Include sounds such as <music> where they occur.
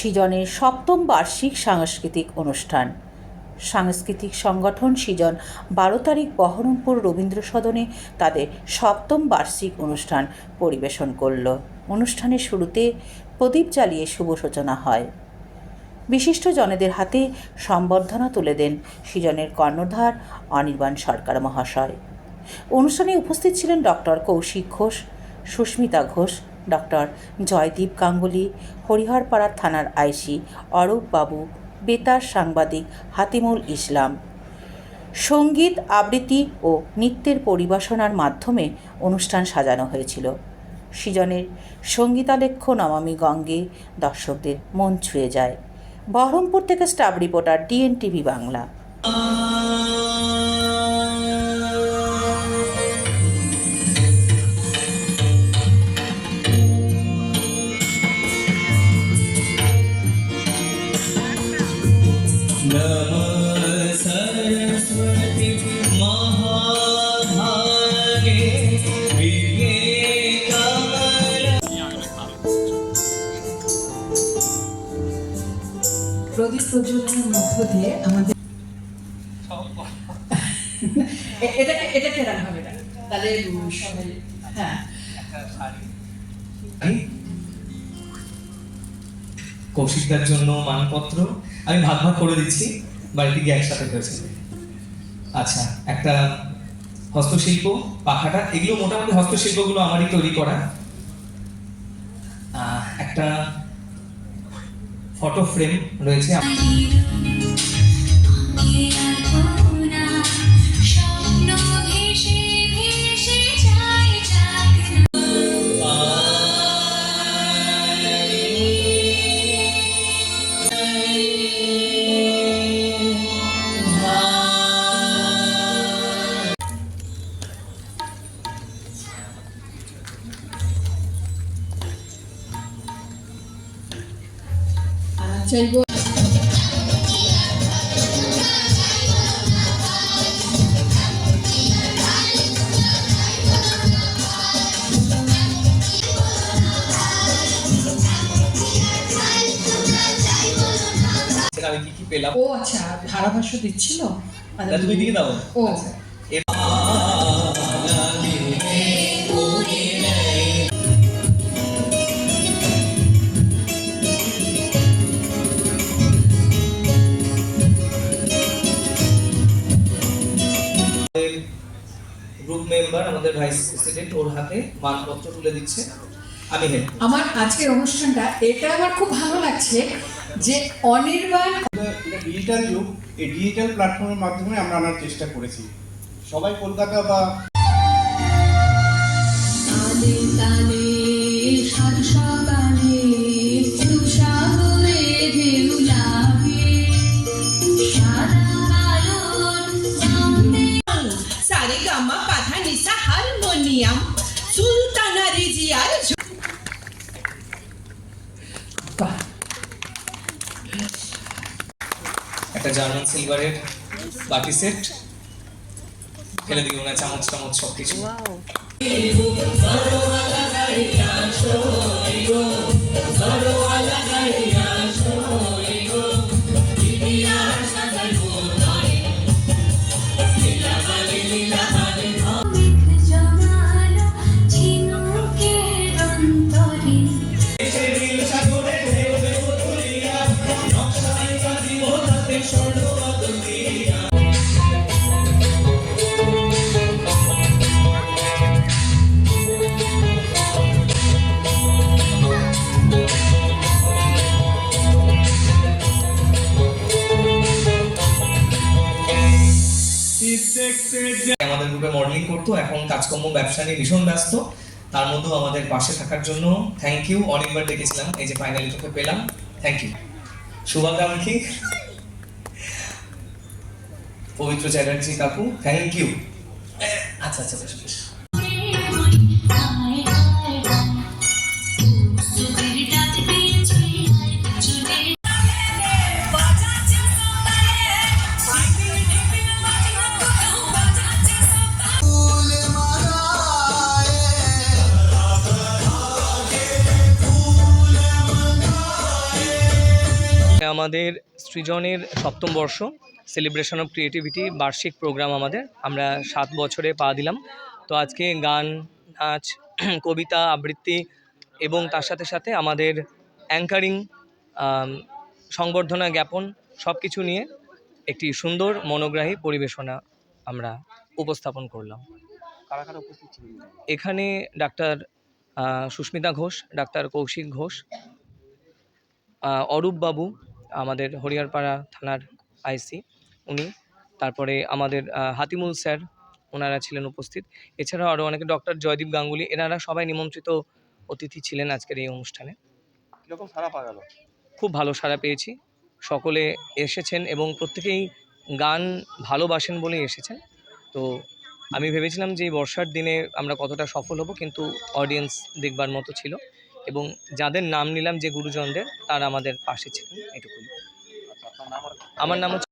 সৃজনের সপ্তম বার্ষিক সাংস্কৃতিক অনুষ্ঠান। সাংস্কৃতিক সংগঠন সৃজন বারো তারিখ বহরমপুর রবীন্দ্র সদনে তাদের সপ্তম বার্ষিক অনুষ্ঠান পরিবেশন করল। অনুষ্ঠানের শুরুতে প্রদীপ জ্বালিয়ে শুভ সূচনা হয়। বিশিষ্ট জনেদের হাতে সম্বর্ধনা তুলে দেন সৃজনের কর্ণধার অনির্বাণ সরকার মহাশয়। অনুষ্ঠানে উপস্থিত ছিলেন ডক্টর কৌশিক ঘোষ, সুস্মিতা ঘোষ ডক্টর জয়দীপ গাঙ্গুলি হরিহরপাড়ার থানার আইসি অরূপ বাবু, বেতার সাংবাদিক হাতিমুল ইসলাম। সংগীত, আবৃত্তি ও নৃত্যের পরিবেশনার মাধ্যমে অনুষ্ঠান সাজানো হয়েছিল। সৃজনের সঙ্গীতালেখ্য নমামি গঙ্গে দর্শকদের মন ছুঁয়ে যায়। বহরমপুর থেকে স্টাফ রিপোর্টার ডিএনটিভি বাংলা। প্রজ্বলনের মধ্য দিয়ে আমাদের এ- এটা কেরাম হবে? তাহলে হ্যাঁ। জন্য মানপত্র। আমি ভাগ ভাগ করে দিচ্ছি, বাড়িতে গিয়ে একসাথে হয়েছে। আচ্ছা একটা হস্তশিল্প, পাখাটা, এগুলো মোটামুটি হস্তশিল্পগুলো আমারই তৈরি করা। একটা ফটো ফ্রেম রয়েছে। চাইব আমি কি কি পেলাম? ও আচ্ছা ধারাভাষ্য দিচ্ছিল? তুমি দিকে দাও। ও। আমাদের ভাইস প্রেসিডেন্ট ওর হাতে মানপত্র তুলে দিচ্ছে। আমি হেড। আমার আজকের অনুষ্ঠানটা এটা আমার খুব ভালো লাগছে যে অনির্বাণ ডিজিটাল যুগ। এই ডিজিটাল প্ল্যাটফর্মের মাধ্যমে আমরা আনার চেষ্টা করেছি। সবাই কলকাতা বা তালে তালে হারমোনিয়াম সুলতানা রিজিয়ার একটা জার্মান সিলভারের বাটি সেট ফেলে দিই ওনার চামচ টামচ সব কিছু আমাদের গ্রুপে মডেলিং করতো, এখন কাজকর্ম, ব্যবসা নিয়ে ভীষণ ব্যস্ত। তার মধ্যেও আমাদের পাশে থাকার জন্য থ্যাংক ইউ অনেকবার ডেকেছিলাম। এই যে ফাইনালি তোকে পেলাম থ্যাংক ইউ শুভাকাঙ্ক্ষী, পবিত্র চ্যাটার্জি কাকু থ্যাংক ইউ আচ্ছা আচ্ছা বেশ বেশ। আমাদের সৃজনের সপ্তম বর্ষ সেলিব্রেশন অফ ক্রিয়েটিভিটি বার্ষিক প্রোগ্রাম আমাদের। আমরা সাত বছরে পা দিলাম। তো আজকে গান নাচ <clears throat> কবিতা আবৃত্তি এবং তার সাথে সাথে আমাদের অ্যাঙ্কারিং সংবর্ধনা জ্ঞাপন সব কিছু নিয়ে একটি সুন্দর মনোগ্রাহী পরিবেশনা আমরা উপস্থাপন করলাম। এখানে ডাক্তার সুস্মিতা ঘোষ ডাক্তার কৌশিক ঘোষ অরূপ বাবু আমাদের হরিয়ারপাড়া থানার আইসি উনি। তারপরে আমাদের হাতিমুল স্যার ওনারা ছিলেন উপস্থিত। এছাড়াও আরও অনেকে ডক্টর জয়দীপ গাঙ্গুলি এনারা সবাই নিমন্ত্রিত অতিথি ছিলেন আজকের এই অনুষ্ঠানে। কীরকম সারা পাওয়া গেল? খুব ভালো সাড়া পেয়েছি। সকলে এসেছেন এবং প্রত্যেকেই গান ভালোবাসেন বলেই এসেছেন। তো আমি ভেবেছিলাম যে এই বর্ষার দিনে আমরা কতটা সফল হব কিন্তু অডিয়েন্স দেখবার মতো ছিল। এবং যাদের নাম নিলাম যে গুরুজনদের তারা আমাদের পাশে ছিলেন এটুকুই। আচ্ছা আমার নাম হচ্ছে